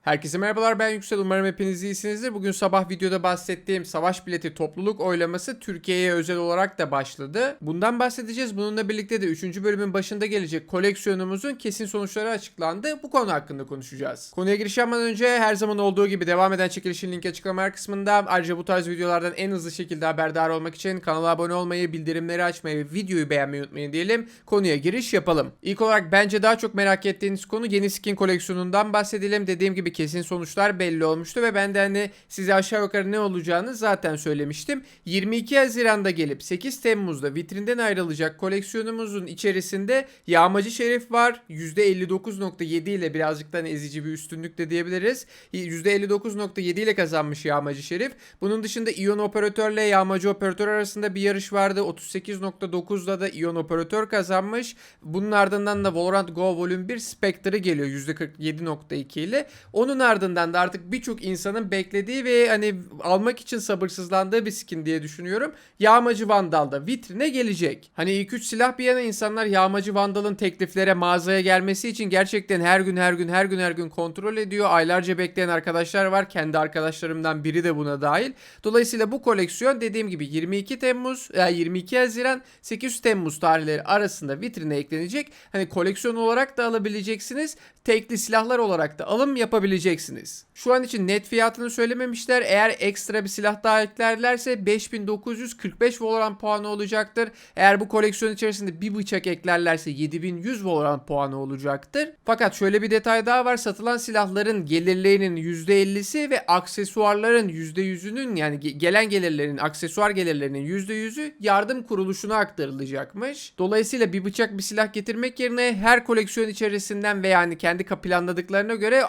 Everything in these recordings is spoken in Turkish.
Herkese merhabalar ben Yüksel umarım hepiniz iyisinizdir. Bugün sabah videoda bahsettiğim savaş bileti topluluk oylaması Türkiye'ye özel olarak da başladı. Bundan bahsedeceğiz. Bununla birlikte de 3. bölümün başında gelecek koleksiyonumuzun kesin sonuçları açıklandı. Bu konu hakkında konuşacağız. Konuya giriş yapmadan önce her zaman olduğu gibi devam eden çekilişin linki açıklama kısmında. Ayrıca bu tarz videolardan en hızlı şekilde haberdar olmak için kanala abone olmayı, bildirimleri açmayı ve videoyu beğenmeyi unutmayın diyelim. Konuya giriş yapalım. İlk olarak bence daha çok merak ettiğiniz konu yeni skin koleksiyonundan bahsedelim. Dediğim gibi kesin sonuçlar belli olmuştu ve ben de hani size aşağı yukarı ne olacağını zaten söylemiştim. 22 Haziran'da gelip 8 Temmuz'da vitrinden ayrılacak koleksiyonumuzun içerisinde Yağmacı Şerif var. %59.7 ile birazcık da ezici bir üstünlük de diyebiliriz. %59.7 ile kazanmış Yağmacı Şerif. Bunun dışında İyon Operatörle Yağmacı Operatör arasında bir yarış vardı. 38.9'da da İyon Operatör kazanmış. Bunun ardından da Valorant Go Volume 1 Spectre'ı geliyor %47.2 ile. Onun ardından da artık birçok insanın beklediği ve hani almak için sabırsızlandığı bir skin diye düşünüyorum. Yağmacı Vandal da vitrine gelecek. Hani ilk 3 silah bir yana insanlar Yağmacı Vandal'ın tekliflere mağazaya gelmesi için gerçekten her gün her gün her gün her gün kontrol ediyor. Aylarca bekleyen arkadaşlar var. Kendi arkadaşlarımdan biri de buna dahil. Dolayısıyla bu koleksiyon dediğim gibi 22 Temmuz, yani 22 Haziran 8 Temmuz tarihleri arasında vitrine eklenecek. Hani koleksiyon olarak da alabileceksiniz. Tekli silahlar olarak da alım yapabileceksiniz. Şu an için net fiyatını söylememişler. Eğer ekstra bir silah daha eklerlerse 5945 Valorant puanı olacaktır. Eğer bu koleksiyon içerisinde bir bıçak eklerlerse 7100 Valorant puanı olacaktır. Fakat şöyle bir detay daha var. Satılan silahların gelirlerinin %50'si ve aksesuarların %100'ünün yani ge- gelen gelirlerin, aksesuar gelirlerinin %100'ü yardım kuruluşuna aktarılacakmış. Dolayısıyla bir bıçak bir silah getirmek yerine her koleksiyon içerisinden ve yani kendi planladıklarına göre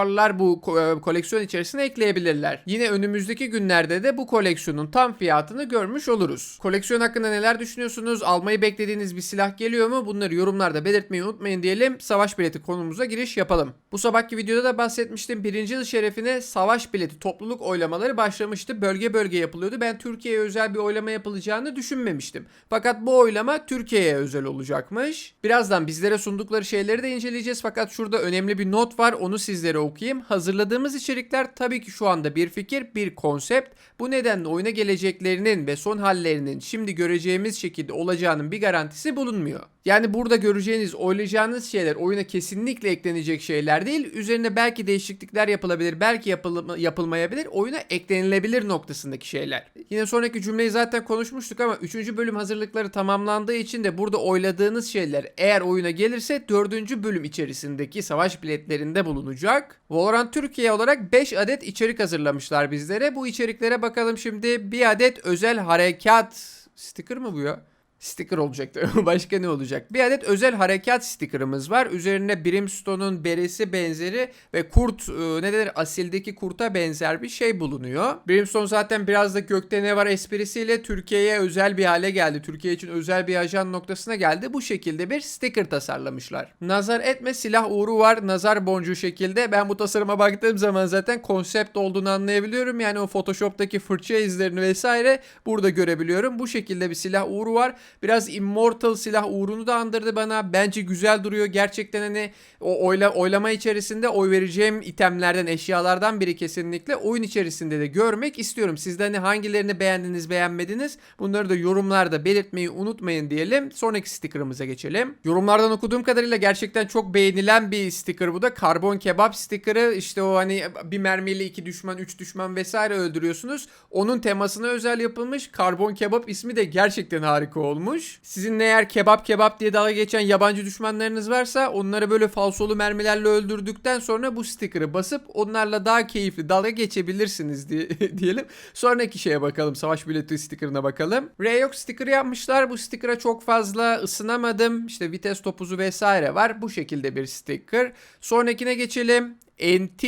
aksesuarlar bu e, koleksiyon içerisine ekleyebilirler. Yine önümüzdeki günlerde de bu koleksiyonun tam fiyatını görmüş oluruz. Koleksiyon hakkında neler düşünüyorsunuz? Almayı beklediğiniz bir silah geliyor mu? Bunları yorumlarda belirtmeyi unutmayın diyelim. Savaş bileti konumuza giriş yapalım. Bu sabahki videoda da bahsetmiştim. Birinci yıl şerefine savaş bileti topluluk oylamaları başlamıştı. Bölge bölge yapılıyordu. Ben Türkiye'ye özel bir oylama yapılacağını düşünmemiştim. Fakat bu oylama Türkiye'ye özel olacakmış. Birazdan bizlere sundukları şeyleri de inceleyeceğiz. Fakat şurada önemli bir not var. Onu sizlere okuyayım. Hazırladığımız içerikler tabii ki şu anda bir fikir, bir konsept. Bu nedenle oyuna geleceklerinin ve son hallerinin şimdi göreceğimiz şekilde olacağının bir garantisi bulunmuyor. Yani burada göreceğiniz, oylayacağınız şeyler oyuna kesinlikle eklenecek şeyler değil. Üzerine belki değişiklikler yapılabilir, belki yapıl- yapılmayabilir. Oyuna eklenilebilir noktasındaki şeyler. Yine sonraki cümleyi zaten konuşmuştuk ama 3. bölüm hazırlıkları tamamlandığı için de burada oyladığınız şeyler eğer oyuna gelirse 4. bölüm içerisindeki savaş biletlerinde bulunacak. Valorant Türkiye olarak 5 adet içerik hazırlamışlar bizlere. Bu içeriklere bakalım şimdi. Bir adet özel harekat sticker mı bu ya? Sticker olacaktı. Başka ne olacak? Bir adet özel harekat stickerımız var. Üzerine Brimstone'un beresi benzeri ve kurt e, ne denir asildeki kurta benzer bir şey bulunuyor. Brimstone zaten biraz da gökte ne var esprisiyle Türkiye'ye özel bir hale geldi. Türkiye için özel bir ajan noktasına geldi. Bu şekilde bir sticker tasarlamışlar. Nazar etme silah uğru var. Nazar boncuğu şekilde. Ben bu tasarıma baktığım zaman zaten konsept olduğunu anlayabiliyorum. Yani o Photoshop'taki fırça izlerini vesaire burada görebiliyorum. Bu şekilde bir silah uğru var. Biraz Immortal silah uğrunu da andırdı bana. Bence güzel duruyor. Gerçekten hani o oyla, oylama içerisinde oy vereceğim itemlerden, eşyalardan biri kesinlikle oyun içerisinde de görmek istiyorum. Siz de hani hangilerini beğendiniz, beğenmediniz? Bunları da yorumlarda belirtmeyi unutmayın diyelim. Sonraki sticker'ımıza geçelim. Yorumlardan okuduğum kadarıyla gerçekten çok beğenilen bir sticker bu da. Karbon kebap sticker'ı işte o hani bir mermiyle iki düşman, üç düşman vesaire öldürüyorsunuz. Onun temasına özel yapılmış. Karbon kebap ismi de gerçekten harika olmuş. Sizin eğer kebap kebap diye dalga geçen yabancı düşmanlarınız varsa onları böyle falsolu mermilerle öldürdükten sonra bu sticker'ı basıp onlarla daha keyifli dalga geçebilirsiniz diye, diyelim. Sonraki şeye bakalım. Savaş bileti sticker'ına bakalım. Rayok sticker yapmışlar. Bu sticker'a çok fazla ısınamadım. İşte vites topuzu vesaire var. Bu şekilde bir sticker. Sonrakine geçelim. NT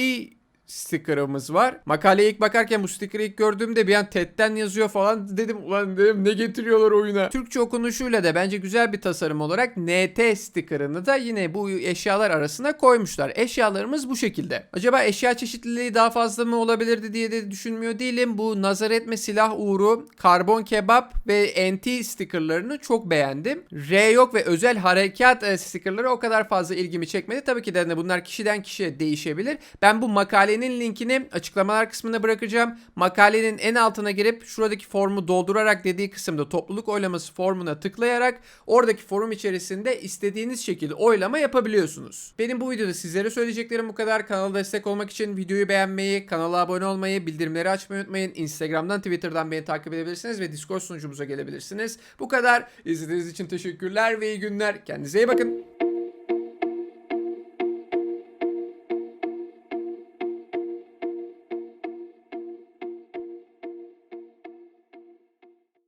sticker'ımız var. Makaleye ilk bakarken bu sticker'ı ilk gördüğümde bir an TED'den yazıyor falan dedim ulan dedim ne getiriyorlar oyuna. Türkçe okunuşuyla da bence güzel bir tasarım olarak NT sticker'ını da yine bu eşyalar arasına koymuşlar. Eşyalarımız bu şekilde. Acaba eşya çeşitliliği daha fazla mı olabilirdi diye de düşünmüyor değilim. Bu nazar etme silah uğru, karbon kebap ve NT stickerlarını çok beğendim. R yok ve özel harekat e, stickerları o kadar fazla ilgimi çekmedi. Tabii ki de hani bunlar kişiden kişiye değişebilir. Ben bu makalenin linkini açıklamalar kısmına bırakacağım. Makalenin en altına girip şuradaki formu doldurarak dediği kısımda topluluk oylaması formuna tıklayarak oradaki forum içerisinde istediğiniz şekilde oylama yapabiliyorsunuz. Benim bu videoda sizlere söyleyeceklerim bu kadar. Kanala destek olmak için videoyu beğenmeyi, kanala abone olmayı, bildirimleri açmayı unutmayın. Instagram'dan, Twitter'dan beni takip edebilirsiniz ve Discord sunucumuza gelebilirsiniz. Bu kadar. İzlediğiniz için teşekkürler ve iyi günler. Kendinize iyi bakın.